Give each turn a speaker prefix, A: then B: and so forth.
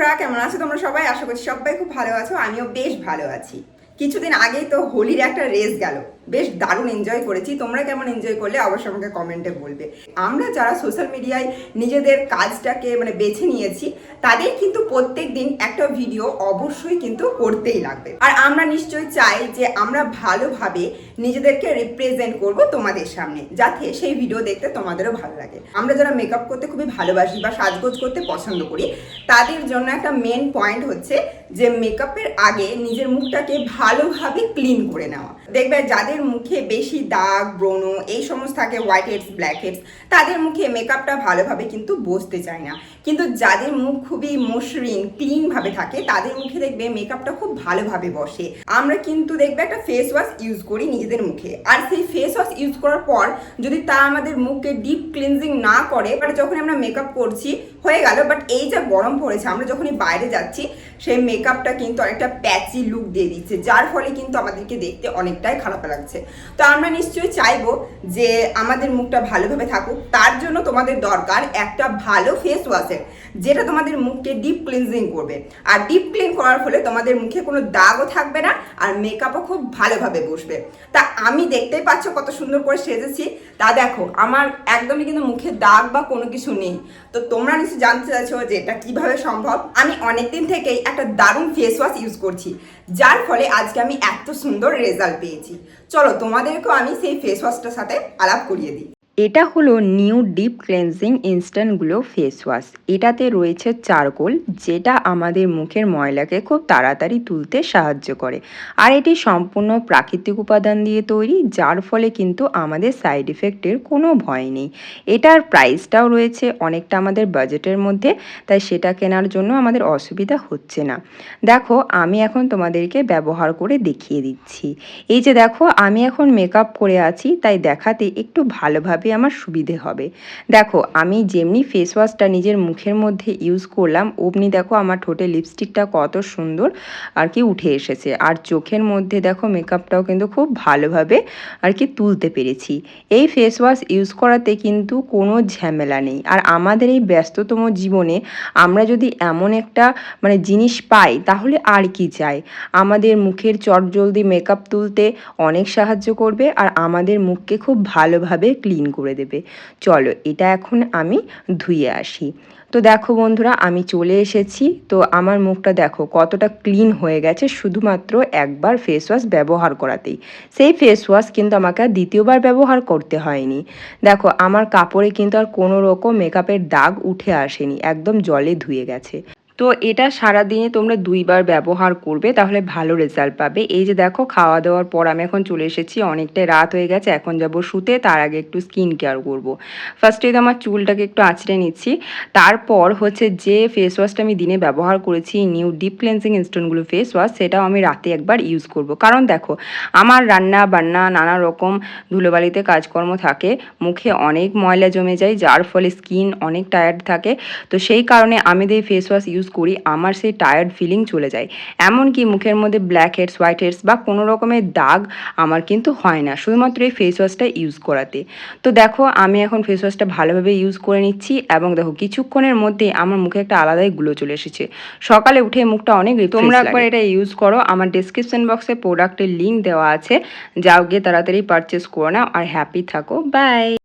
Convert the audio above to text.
A: বন্ধুরা, কেমন আছো তোমরা সবাই? আশা করছি সবাই খুব ভালো আছো। আমিও বেশ ভালো আছি। কিছুদিন আগেই তো হোলির একটা রেস গেল। বেশ দারুণ এনজয় করেছি। তোমরা কেমন এনজয় করলে অবশ্যই আমাকে কমেন্টে বলবে। আমরা যারা সোশ্যাল মিডিয়ায় নিজেদের কাজটাকে মানে বেছে নিয়েছি, তাদের কিন্তু প্রত্যেক দিন একটা ভিডিও অবশ্যই কিন্তু করতেই লাগবে। আর আমরা নিশ্চয়ই চাই যে আমরা ভালোভাবে নিজেদেরকে রিপ্রেজেন্ট করব তোমাদের সামনে, যাতে সেই ভিডিও দেখতে তোমাদেরও ভালো লাগে। আমরা যারা মেকআপ করতে খুবই ভালোবাসি বা সাজগোজ করতে পছন্দ করি, তাদের জন্য একটা মেন পয়েন্ট হচ্ছে যে মেকআপের আগে নিজের মুখটাকে ভালোভাবে ক্লিন করে নেওয়া। দেখবে যাদের মুখে বেশি দাগ, ব্রণ, এই সমস্ত থাকে হোয়াইট হেডস ব্ল্যাক হেডস তাদের মুখে মেকআপটা ভালোভাবে কিন্তু বসতে চায় না। কিন্তু যাদের মুখ খুবই মসৃণ ক্লিন ভাবে থাকে, তাদের মুখে দেখবে মেকআপটা খুব ভালোভাবে বসে। আমরা কিন্তু দেখবে একটা ফেস ওয়াশ ইউজ করি নিজেদের মুখে। আর সেই ফেস ওয়াশ ইউজ করার পর যদি তা আমাদের মুখকে ডিপ ক্লিনজিং না করে বাট যখন আমরা মেকআপ করছি হয়ে গেল বাট এই যা গরম পড়েছে, আমরা যখনই বাইরে যাচ্ছি, সেই মেকআপটা কিন্তু অনেকটা প্যাচি লুক দিয়ে দিচ্ছে, যার ফলে কিন্তু আমাদেরকে দেখতে অনেকটাই খারাপ লাগছে। তো আমরা নিশ্চয়ই চাইব যে আমাদের মুখটা ভালোভাবে থাকুক, তার জন্য তোমাদের দরকার একটা ভালো ফেস ওয়াশের যেটা তোমাদের মুখকে ডিপ ক্লিনজিং করবে। আর ডিপ ক্লিন করার ফলে তোমাদের মুখে কোনো দাগও থাকবে না, আর মেকআপও খুব ভালোভাবে বসবে। তা আমি দেখতেই পাচ্ছ কত সুন্দর করে সেজেছি। তা দেখো, আমার একদমই কিন্তু মুখে দাগ বা কোনো কিছু নেই। তো তোমরা নিশ্চয়ই জানতে চাইছো যে এটা কীভাবে সম্ভব? আমি অনেকদিন থেকেই একটা দারুণ ফেস ওয়াশ ইউজ করছি, যার ফলে আজকে আমি এত সুন্দর রেজাল্ট পেয়েছি। চলো তোমাদেরকেও আমি সেই ফেস ওয়াশটার সাথে আলাপ করিয়ে দিই।
B: এটা হলো new deep cleansing instant glow face wash এটাতে রয়েছে চারকোল, যেটা আমাদের মুখের ময়লাকে খুব তাড়াতাড়ি তুলতে সাহায্য করে। আর এটি সম্পূর্ণ প্রাকৃতিক উপাদান দিয়ে তৈরি, যার ফলে কিন্তু আমাদের সাইড ইফেক্টের কোনো ভয় নেই। এটার প্রাইসটাও রয়েছে অনেকটা আমাদের বাজেটের মধ্যে, তাই সেটা কেনার জন্য আমাদের অসুবিধা হচ্ছে না। দেখো, আমি এখন তোমাদেরকে ব্যবহার করে দেখিয়ে দিচ্ছি। এই যে দেখো, আমি এখন মেকআপ করে আছি, তাই দেখাতে একটু ভালোভাবে আমার সুবিধে হবে। দেখো, আমি যেমনি ফেস ওয়াশটা নিজের মুখের মধ্যে ইউজ করলাম, অমনি দেখো আমার ঠোঁটে লিপস্টিকটা কত সুন্দর আর কি উঠে এসেছে। আর চোখের মধ্যে দেখো মেকআপটাও কিন্তু খুব ভালোভাবে আর কি তুলতে পেরেছি। এই ফেস ওয়াশ ইউজ করাতে কিন্তু কোনো ঝামেলা নেই। আর আমাদের এই ব্যস্ততম জীবনে আমরা যদি এমন একটা মানে জিনিস পাই, তাহলে আর কি চাই? আমাদের মুখের চটজলদি মেকআপ তুলতে অনেক সাহায্য করবে আর আমাদের মুখকে খুব ভালোভাবে ক্লিন করে দেবে। চলো, এটা এখন আমি ধুয়ে আসি। তো দেখো বন্ধুরা, আমি চলে এসেছি। তো আমার মুখটা দেখো, কতটা ক্লিন হয়ে গেছে। শুধুমাত্র একবার ফেস ওয়াশ ব্যবহার করাতেই। সেই ফেস ওয়াশ কিন্তু আমাকে আর দ্বিতীয়বার ব্যবহার করতে হয়নি। দেখো, আমার কাপড়ে কিন্তু আর কোনো রকম মেকআপের দাগ উঠে আসেনি। একদম জলে ধুয়ে গেছে। তো এটা সারাদিনে তোমরা দুইবার ব্যবহার করবে, তাহলে ভালো রেজাল্ট পাবে। এই যে দেখো, খাওয়া দাওয়ার পর আমি এখন চলে এসেছি, অনেকটাই রাত হয়ে গেছে, এখন যাব শুতে, তার আগে একটু স্কিন কেয়ার করব। ফার্স্টে তো আমার চুলটাকে একটু আঁচড়ে নিচ্ছি, তারপর হচ্ছে যে ফেস ওয়াশটা আমি দিনে ব্যবহার করেছি নিউ ডিপ ক্লেন্সিং ইনস্ট্যান্টগুলো ফেস ওয়াশ সেটাও আমি রাতে একবার ইউজ করব। কারণ দেখো, আমার রান্না বান্না নানা রকম ধুলোবালিতে কাজকর্ম থাকে, মুখে অনেক ময়লা জমে যায়, যার ফলে স্কিন অনেক টায়ার্ড থাকে। তো সেই কারণে আমি যে ফেস ওয়াশ ইউজ করি আমার সেই টায়ার্ড ফিলিং চলে যায়। এমনকি মুখের মধ্যে ব্ল্যাক হেডস হোয়াইট হেডস বা কোনো রকমের দাগ আমার কিন্তু হয় না। শুধুমাত্র এই ফেস ওয়াশটা ইউজ করাতে। তো দেখো আমি এখন ফেস ওয়াশটা ভালোভাবে ইউজ করে নিচ্ছি এবং দেখো কিছুক্ষণের মধ্যে আমার মুখে একটা আলাদাই গ্লো চলে এসেছে। সকালে উঠে মুখটা অনেক তোমরা একবার এটা ইউজ করো। আমার ডিসক্রিপশন বক্সে প্রোডাক্টের লিঙ্ক দেওয়া আছে। যাও গিয়ে তাড়াতাড়ি পারচেস করো নাও। আর হ্যাপি থাকো। বাই